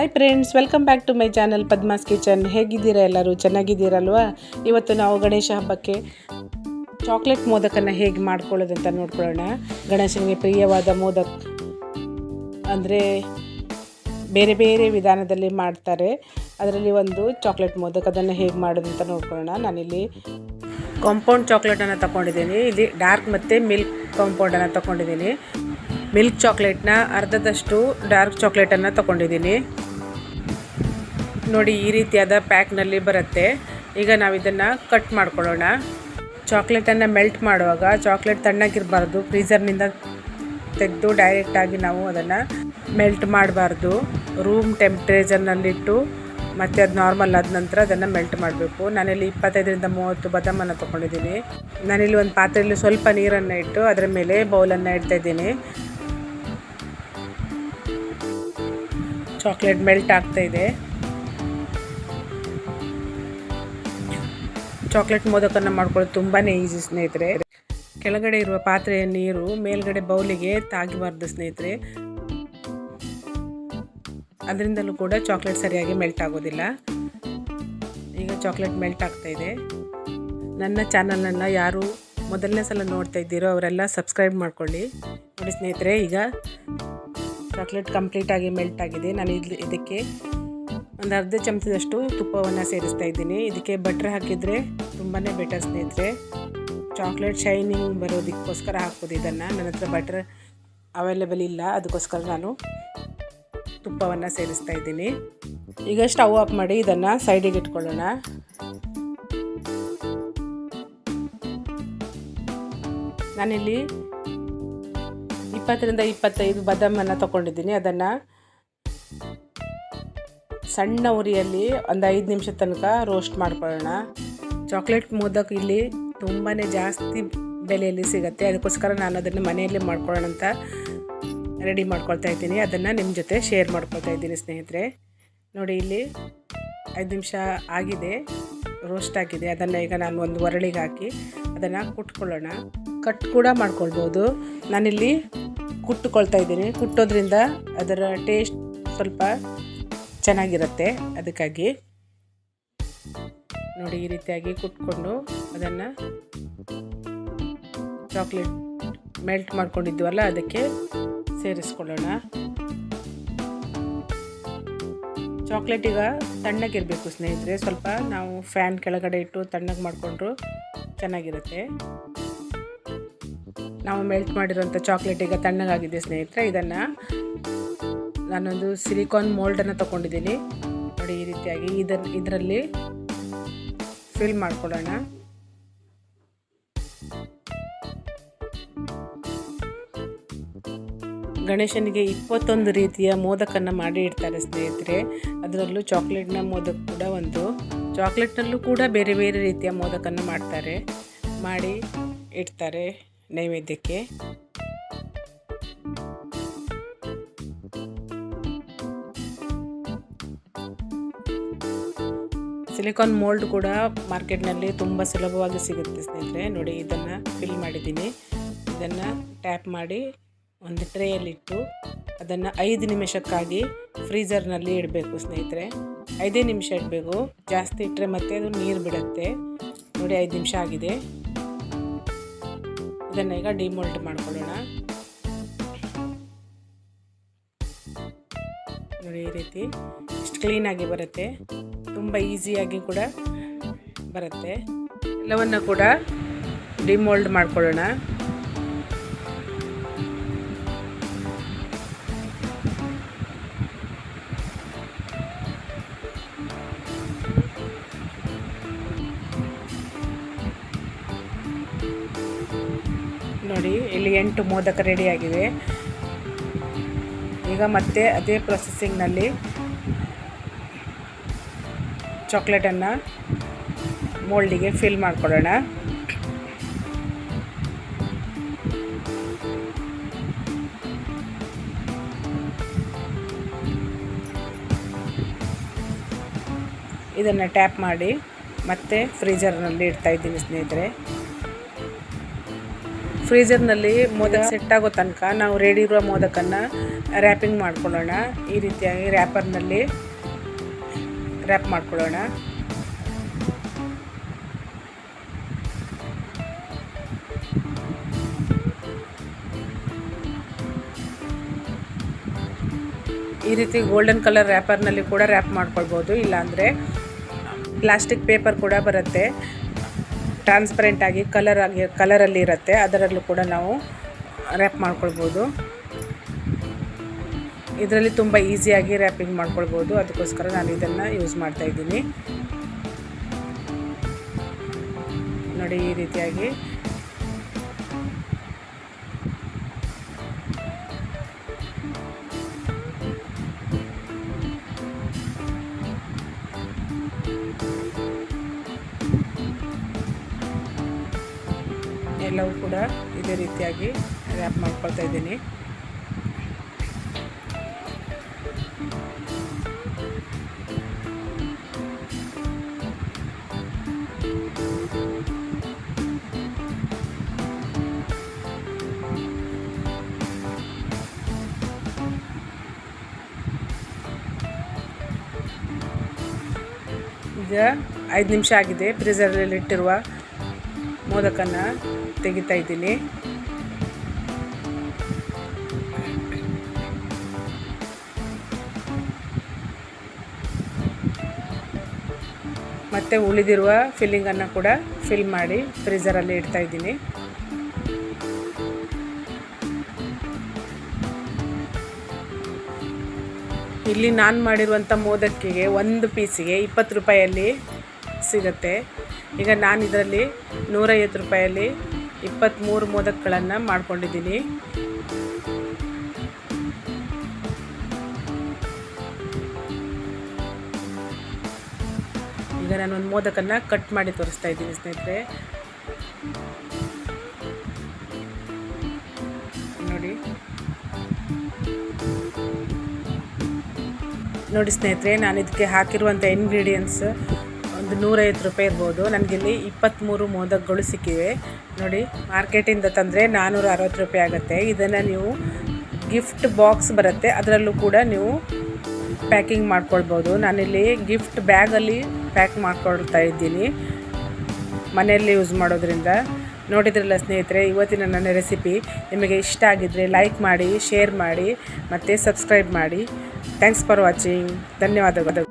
Hi friends welcome back to my channel Padma's kitchen ಹೇಗಿದ್ದೀರಾ ಎಲ್ಲರೂ? ಚೆನ್ನಾಗಿದ್ದೀರಲ್ವಾ? ಇವತ್ತು ನಾವು ಗಣೇಶ ಹಬ್ಬಕ್ಕೆ ಚಾಕ್ಲೇಟ್ ಮೋದಕನ್ನು ಹೇಗೆ ಮಾಡ್ಕೊಳ್ಳೋದಂತ ನೋಡ್ಕೊಳ್ಳೋಣ. ಗಣೇಶನಿಗೆ ಪ್ರಿಯವಾದ ಮೋದಕ್ ಅಂದರೆ ಬೇರೆ ಬೇರೆ ವಿಧಾನದಲ್ಲಿ ಮಾಡ್ತಾರೆ. ಅದರಲ್ಲಿ ಒಂದು ಚಾಕ್ಲೇಟ್ ಮೋದಕ್ ಅದನ್ನು ಹೇಗೆ ಮಾಡೋದಂತ ನೋಡ್ಕೊಳ್ಳೋಣ. ನಾನಿಲ್ಲಿ ಕಾಂಪೌಂಡ್ ಚಾಕ್ಲೇಟನ್ನು ತಗೊಂಡಿದ್ದೀನಿ. ಇಲ್ಲಿ ಡಾರ್ಕ್ ಮತ್ತು ಮಿಲ್ಕ್ ಕಾಂಪೌಂಡನ್ನು ತಗೊಂಡಿದ್ದೀನಿ. ಮಿಲ್ಕ್ ಚಾಕ್ಲೇಟ್ನ ಅರ್ಧದಷ್ಟು ಡಾರ್ಕ್ ಚಾಕ್ಲೇಟನ್ನು ತಗೊಂಡಿದ್ದೀನಿ. ನೋಡಿ ಈ ರೀತಿಯಾದ ಪ್ಯಾಕ್ನಲ್ಲಿ ಬರುತ್ತೆ. ಈಗ ನಾವು ಇದನ್ನು ಕಟ್ ಮಾಡ್ಕೊಳ್ಳೋಣ. ಚಾಕ್ಲೇಟನ್ನು ಮೆಲ್ಟ್ ಮಾಡುವಾಗ ಚಾಕ್ಲೇಟ್ ತಣ್ಣಗಿರಬಾರ್ದು. ಫ್ರೀಸರ್ನಿಂದ ತೆಗೆದು ಡೈರೆಕ್ಟಾಗಿ ನಾವು ಅದನ್ನು ಮೆಲ್ಟ್ ಮಾಡಬಾರ್ದು. ರೂಮ್ ಟೆಂಪ್ರೇಚರ್ನಲ್ಲಿಟ್ಟು ಮತ್ತು ಅದು ನಾರ್ಮಲ್ ಆದ ನಂತರ ಅದನ್ನು ಮೆಲ್ಟ್ ಮಾಡಬೇಕು. ನಾನಿಲ್ಲಿ ಇಪ್ಪತ್ತೈದರಿಂದ ಮೂವತ್ತು ಬದಾಮನ್ನು ತೊಗೊಂಡಿದ್ದೀನಿ. ನಾನಿಲ್ಲಿ ಒಂದು ಪಾತ್ರೆಯಲ್ಲಿ ಸ್ವಲ್ಪ ನೀರನ್ನು ಇಟ್ಟು ಅದರ ಮೇಲೆ ಬೌಲನ್ನು ಇಡ್ತಾಯಿದ್ದೀನಿ ಚಾಕ್ಲೇಟ್ ಮೆಲ್ಟ್ ಆಗ್ತಾ ಚಾಕ್ಲೇಟ್ ಮೋದಕನ ಮಾಡ್ಕೊಳ್ಳೋದು ತುಂಬಾ ಈಸಿ ಸ್ನೇಹಿತರೆ. ಕೆಳಗಡೆ ಇರುವ ಪಾತ್ರೆಯ ನೀರು ಮೇಲ್ಗಡೆ ಬೌಲಿಗೆ ತಾಗಿಬಾರ್ದು ಸ್ನೇಹಿತರೆ. ಅದರಿಂದಲೂ ಕೂಡ ಚಾಕ್ಲೇಟ್ ಸರಿಯಾಗಿ ಮೆಲ್ಟ್ ಆಗೋದಿಲ್ಲ. ಈಗ ಚಾಕ್ಲೇಟ್ ಮೆಲ್ಟ್ ಆಗ್ತಾ ಇದೆ. ನನ್ನ ಚಾನಲನ್ನು ಯಾರು ಮೊದಲನೇ ಸಲ ನೋಡ್ತಾ ಇದ್ದೀರೋ ಅವರೆಲ್ಲ ಸಬ್ಸ್ಕ್ರೈಬ್ ಮಾಡ್ಕೊಳ್ಳಿ. ನೋಡಿ ಸ್ನೇಹಿತರೆ, ಈಗ ಚಾಕ್ಲೇಟ್ ಕಂಪ್ಲೀಟಾಗಿ ಮೆಲ್ಟ್ ಆಗಿದೆ. ನಾನು ಇದಕ್ಕೆ ಒಂದು ಅರ್ಧ ಚಮಚದಷ್ಟು ತುಪ್ಪವನ್ನು ಸೇರಿಸ್ತಾ ಇದ್ದೀನಿ. ಇದಕ್ಕೆ ಬಟ್ರ್ ಹಾಕಿದರೆ ತುಂಬಾ ಬೆಟರ್ ಸ್ನೇಹಿತರೆ. ಚಾಕ್ಲೇಟ್ ಶೈನಿಂಗ್ ಬರೋದಕ್ಕೋಸ್ಕರ ಹಾಕ್ಬೋದು ಇದನ್ನು. ನನ್ನ ಹತ್ರ ಬಟ್ರ್ ಅವೈಲೇಬಲ್ ಇಲ್ಲ, ಅದಕ್ಕೋಸ್ಕರ ನಾನು ತುಪ್ಪವನ್ನು ಸೇರಿಸ್ತಾ ಇದ್ದೀನಿ. ಈಗ ಸ್ಟವ್ ಆಫ್ ಮಾಡಿ ಇದನ್ನು ಸೈಡಿಗೆ ಇಟ್ಕೊಳ್ಳೋಣ. ನಾನಿಲ್ಲಿ ಇಪ್ಪತ್ತರಿಂದ ಇಪ್ಪತ್ತೈದು ಬದಾಮನ್ನು ತೊಗೊಂಡಿದ್ದೀನಿ. ಅದನ್ನು ಸಣ್ಣ ಉರಿಯಲ್ಲಿ ಒಂದು ಐದು ನಿಮಿಷ ತನಕ ರೋಸ್ಟ್ ಮಾಡ್ಕೊಳ್ಳೋಣ. ಚಾಕ್ಲೇಟ್ ಮೋದಕ್ ಇಲ್ಲಿ ತುಂಬಾ ಜಾಸ್ತಿ ಬೆಲೆಯಲ್ಲಿ ಸಿಗುತ್ತೆ. ಅದಕ್ಕೋಸ್ಕರ ನಾನು ಅದನ್ನು ಮನೆಯಲ್ಲಿ ಮಾಡ್ಕೊಳ್ಳೋಣ ಅಂತ ರೆಡಿ ಮಾಡ್ಕೊಳ್ತಾ ಇದ್ದೀನಿ. ಅದನ್ನು ನಿಮ್ಮ ಜೊತೆ ಶೇರ್ ಮಾಡ್ಕೊಳ್ತಾ ಇದ್ದೀನಿ ಸ್ನೇಹಿತರೆ. ನೋಡಿ ಇಲ್ಲಿ ಐದು ನಿಮಿಷ ಆಗಿದೆ. ರೋಸ್ಟ್ ಆಗಿದೆ. ಅದನ್ನು ಈಗ ನಾನು ಒಂದು ಒರಳಿಗೆ ಹಾಕಿ ಅದನ್ನು ಕುಟ್ಕೊಳ್ಳೋಣ. ಕಟ್ ಕೂಡ ಮಾಡ್ಕೊಳ್ಬೋದು. ನಾನಿಲ್ಲಿ ಕುಟ್ಟುಕೊಳ್ತಾ ಇದ್ದೀನಿ. ಕುಟ್ಟೋದ್ರಿಂದ ಅದರ ಟೇಸ್ಟ್ ಸ್ವಲ್ಪ ಚೆನ್ನಾಗಿರುತ್ತೆ ಅದಕ್ಕಾಗಿ. ನೋಡಿ, ಈ ರೀತಿಯಾಗಿ ಕುಟ್ಕೊಂಡು ಅದನ್ನು ಚಾಕ್ಲೇಟ್ ಮೆಲ್ಟ್ ಮಾಡ್ಕೊಂಡಿದ್ವಲ್ಲ, ಅದಕ್ಕೆ ಸೇರಿಸ್ಕೊಳ್ಳೋಣ. ಚಾಕ್ಲೇಟ್ ಈಗ ತಣ್ಣಗಿರಬೇಕು ಸ್ನೇಹಿತರೆ. ಸ್ವಲ್ಪ ನಾವು ಫ್ಯಾನ್ ಕೆಳಗಡೆ ಇಟ್ಟು ತಣ್ಣಗೆ ಮಾಡಿಕೊಂಡ್ರು ಚೆನ್ನಾಗಿರುತ್ತೆ. ನಾವು ಮೆಲ್ಟ್ ಮಾಡಿರೋಂಥ ಚಾಕ್ಲೇಟ್ ಈಗ ತಣ್ಣಗಾಗಿದೆ ಸ್ನೇಹಿತರೆ. ಇದನ್ನು ನಾನೊಂದು ಸಿಲಿಕಾನ್ ಮೋಲ್ಡನ್ನು ತಗೊಂಡಿದ್ದೀನಿ. ನೋಡಿ, ಈ ರೀತಿಯಾಗಿ ಇದರ, ಇದರಲ್ಲಿ ಫಿಲ್ ಮಾಡ್ಕೊಳ್ಳೋಣ. ಗಣೇಶನಿಗೆ ಇಪ್ಪತ್ತೊಂದು ರೀತಿಯ ಮೋದಕನ್ನು ಮಾಡಿ ಇಡ್ತಾರೆ ಸ್ನೇಹಿತರೆ. ಅದರಲ್ಲೂ ಚಾಕ್ಲೇಟ್ನ ಮೋದಕ ಕೂಡ ಒಂದು. ಚಾಕ್ಲೇಟ್ನಲ್ಲೂ ಕೂಡ ಬೇರೆ ಬೇರೆ ರೀತಿಯ ಮೋದಕನ್ನು ಮಾಡ್ತಾರೆ. ಮಾಡಿ ಇಡ್ತಾರೆ ನೈವೇದ್ಯಕ್ಕೆ. ಸಿಲಿಕಾನ್ ಮೋಲ್ಡ್ ಕೂಡ ಮಾರ್ಕೆಟ್ನಲ್ಲಿ ತುಂಬ ಸುಲಭವಾಗಿ ಸಿಗುತ್ತೆ ಸ್ನೇಹಿತರೆ. ನೋಡಿ, ಇದನ್ನು ಫಿಲ್ ಮಾಡಿದ್ದೀನಿ. ಇದನ್ನು ಟ್ಯಾಪ್ ಮಾಡಿ ಒಂದು ಟ್ರೇಯಲ್ಲಿಟ್ಟು ಅದನ್ನು ಐದು ನಿಮಿಷಕ್ಕಾಗಿ ಫ್ರೀಝರ್ನಲ್ಲಿ ಇಡಬೇಕು ಸ್ನೇಹಿತರೆ. ಐದೇ ನಿಮಿಷ ಇಡಬೇಕು. ಜಾಸ್ತಿ ಇಟ್ಟರೆ ಮತ್ತೆ ಅದು ನೀರು ಬಿಡುತ್ತೆ. ನೋಡಿ, ಐದು ನಿಮಿಷ ಆಗಿದೆ. ಇದನ್ನು ಈಗ ಡಿಮೋಲ್ಟ್ ಮಾಡ್ಕೊಳ್ಳೋಣ. ನೋಡಿ, ಈ ರೀತಿ ಇಷ್ಟು ಕ್ಲೀನಾಗಿ ಬರುತ್ತೆ. ತುಂಬ ಈಸಿಯಾಗಿ ಕೂಡ ಬರುತ್ತೆ. ಎಲ್ಲವನ್ನು ಕೂಡ ಡಿಮೋಲ್ಡ್ ಮಾಡ್ಕೊಳ್ಳೋಣ. ನೋಡಿ, ಇಲ್ಲಿ ಎಂಟು ಮೋದಕ ರೆಡಿಯಾಗಿವೆ ಈಗ ಮತ್ತೆ ಅದೇ ಪ್ರೊಸೆಸಿಂಗ್ನಲ್ಲಿ ಚಾಕ್ಲೇಟನ್ನು ಮೋಲ್ಡಿಗೆ ಫಿಲ್ ಮಾಡ್ಕೊಳ್ಳೋಣ. ಇದನ್ನು ಟ್ಯಾಪ್ ಮಾಡಿ ಮತ್ತೆ ಫ್ರೀಜರ್ನಲ್ಲಿ ಇಡ್ತಾಯಿದ್ದೀನಿ ಸ್ನೇಹಿತರೆ. ಫ್ರೀಜರ್ನಲ್ಲಿ ಮೋದಕ ಸೆಟ್ ಆಗೋ ತನಕ ನಾವು ರೆಡಿ ಇರುವ ಮೋದಕನ್ನು ರ್ಯಾಪಿಂಗ್ ಮಾಡ್ಕೊಳ್ಳೋಣ. ಈ ರೀತಿಯಾಗಿ ರ್ಯಾಪರ್ನಲ್ಲಿ ರ್ಯಾಪ್ ಮಾಡ್ಕೊಳ್ಳೋಣ. ಈ ರೀತಿ ಗೋಲ್ಡನ್ ಕಲರ್ ರ್ಯಾಪರ್ನಲ್ಲಿ ಕೂಡ ರ್ಯಾಪ್ ಮಾಡ್ಕೊಳ್ಬೋದು. ಇಲ್ಲಾಂದರೆ ಪ್ಲಾಸ್ಟಿಕ್ ಪೇಪರ್ ಕೂಡ ಬರುತ್ತೆ. ಟ್ರಾನ್ಸ್ಪರೆಂಟ್ ಆಗಿ ಕಲರ್ ಆಗಿ ಕಲರಲ್ಲಿ ಇರುತ್ತೆ. ಅದರಲ್ಲೂ ಕೂಡ ನಾವು ರ್ಯಾಪ್ ಮಾಡ್ಕೊಳ್ಬೋದು. ಇದರಲ್ಲಿ ತುಂಬ ಈಸಿಯಾಗಿ ರ್ಯಾಪಿಂಗ್ ಮಾಡ್ಕೊಳ್ಬೋದು. ಅದಕ್ಕೋಸ್ಕರ ನಾನು ಇದನ್ನು ಯೂಸ್ ಮಾಡ್ತಾಯಿದ್ದೀನಿ ನೋಡಿ ಈ ರೀತಿಯಾಗಿ. ಎಲ್ಲವೂ ಕೂಡ ಇದೇ ರೀತಿಯಾಗಿ ರ್ಯಾಪ್ ಮಾಡ್ಕೊಳ್ತಾ ಇದ್ದೀನಿ. ಈಗ ಐದು ನಿಮಿಷ ಆಗಿದೆ ಫ್ರೀಸರಲ್ಲಿ ಇಟ್ಟಿರುವ ಮೋದಕನ. ತೆಗಿತಾ ಇದ್ದೀನಿ. ಮತ್ತು ಉಳಿದಿರುವ ಫಿಲ್ಲಿಂಗನ್ನು ಕೂಡ ಫಿಲ್ ಮಾಡಿ ಫ್ರೀಸರಲ್ಲಿ ಇಡ್ತಾ ಇದ್ದೀನಿ. ಇಲ್ಲಿ ನಾನು ಮಾಡಿರುವಂಥ ಮೋದಕ್ಕಿಗೆ ಒಂದು ಪೀಸಿಗೆ ಇಪ್ಪತ್ತು ರೂಪಾಯಲ್ಲಿ ಸಿಗುತ್ತೆ. ಈಗ ನಾನು ಇದರಲ್ಲಿ ನೂರೈವತ್ತು ರೂಪಾಯಲ್ಲಿ ಇಪ್ಪತ್ತ್ಮೂರು ಮೋದಕಗಳನ್ನು ಮಾಡ್ಕೊಂಡಿದ್ದೀನಿ. ಈಗ ನಾನು ಒಂದು ಮೋದಕನ್ನು ಕಟ್ ಮಾಡಿ ತೋರಿಸ್ತಾ ಇದ್ದೀನಿ ಸ್ನೇಹಿತರೆ. ನೋಡಿ. ನೋಡಿ ಸ್ನೇಹಿತರೆ ನಾನು ಇದಕ್ಕೆ ಹಾಕಿರುವಂಥ ಇಂಗ್ರೀಡಿಯೆಂಟ್ಸ್ ಒಂದು ನೂರೈವತ್ತು ರೂಪಾಯಿ ಇರ್ಬೋದು. ನನಗಿಲ್ಲಿ ಇಪ್ಪತ್ತ್ಮೂರು ಮೋದಕಗಳು ಸಿಕ್ಕಿವೆ. ನೋಡಿ, ಮಾರ್ಕೆಟಿಂದ ತಂದರೆ ನಾನ್ನೂರ ಅರವತ್ತು ರೂಪಾಯಿ ಆಗುತ್ತೆ. ಇದನ್ನು ನೀವು ಗಿಫ್ಟ್ ಬಾಕ್ಸ್ ಬರುತ್ತೆ. ಅದರಲ್ಲೂ ಕೂಡ ನೀವು ಪ್ಯಾಕಿಂಗ್ ಮಾಡ್ಕೊಳ್ಬೋದು. ನಾನಿಲ್ಲಿ ಗಿಫ್ಟ್ ಬ್ಯಾಗಲ್ಲಿ ಪ್ಯಾಕ್ ಮಾಡ್ಕೊಳ್ತಾ ಇದ್ದೀನಿ. ಮನೆಯಲ್ಲಿ ಯೂಸ್ ಮಾಡೋದ್ರಿಂದ. ನೋಡಿದ್ರಲ್ಲ ಸ್ನೇಹಿತರೆ, ಇವತ್ತಿನ ನನ್ನ ರೆಸಿಪಿ ನಿಮಗೆ ಇಷ್ಟ ಆಗಿದ್ದರೆ ಲೈಕ್ ಮಾಡಿ, ಶೇರ್ ಮಾಡಿ, ಮತ್ತು ಸಬ್ಸ್ಕ್ರೈಬ್ ಮಾಡಿ. Thanks for watching. ಧನ್ಯವಾದಗಳು.